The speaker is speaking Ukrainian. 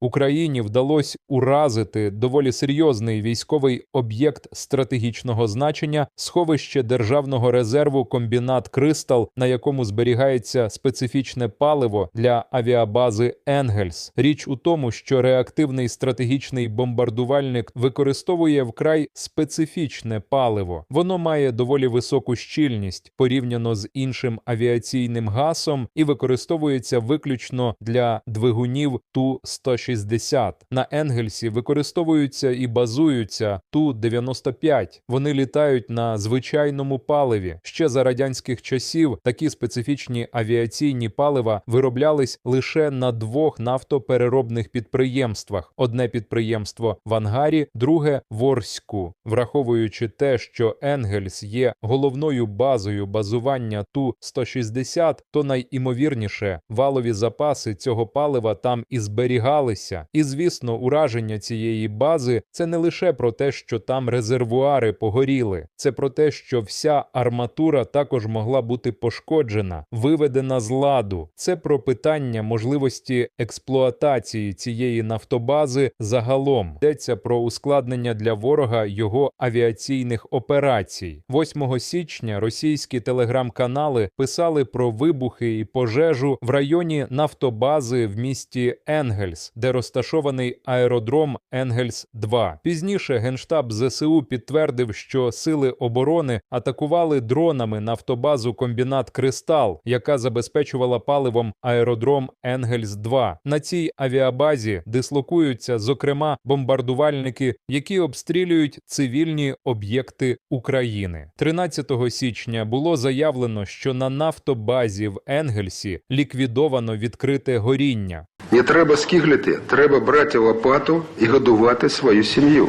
Україні вдалося уразити доволі серйозний військовий об'єкт стратегічного значення, сховище державного резерву комбінат Кристал, на якому зберігається специфічне паливо для авіабази Енгельс. Річ у тому, що реактивний стратегічний бомбардувальник використовує вкрай специфічне паливо. Воно має доволі високу щільність порівняно з іншим авіаційним гасом і використовується виключно для двигунів Ту-160. На Енгельсі використовуються і базуються Ту-95. Вони літають на звичайному паливі. Ще за радянських часів такі специфічні авіаційні палива вироблялись лише на двох нафтопереробних підприємствах: одне підприємство в Ангарі, друге в Орську. Враховуючи те, що Енгельс є головною базою базування Ту-160, то найімовірніше валові запаси цього палива там і зберігалися. І звісно, ураження цієї бази це не лише про те, що там резервуари погоріли, це про те, що вся арматура також могла бути пошкоджена, виведена з ладу. Це про питання можливості експлуатації цієї нафтобази загалом. Йдеться про ускладнення для ворога його авіаційних операцій. 8 січня російські телеграм-канали писали про вибухи і пожежу в районі нафтобази в місті Енгельс, де розташований аеродром Енгельс 2 Пізніше генштаб ЗСУ підтвердив, що сили оборони атакували дронами нафтобазу комбінат Кристал, яка забезпечувала паливом аеродром Енгельс 2 На цій авіабазі дислокуються, зокрема, бомбардувальники, які обстрілюють цивільні об'єкти України. 13 січня було заявлено, що на нафтобазі в Енгельсі ліквідовано відкрите горіння. Не треба скиглити, треба брати лопату і годувати свою сім'ю.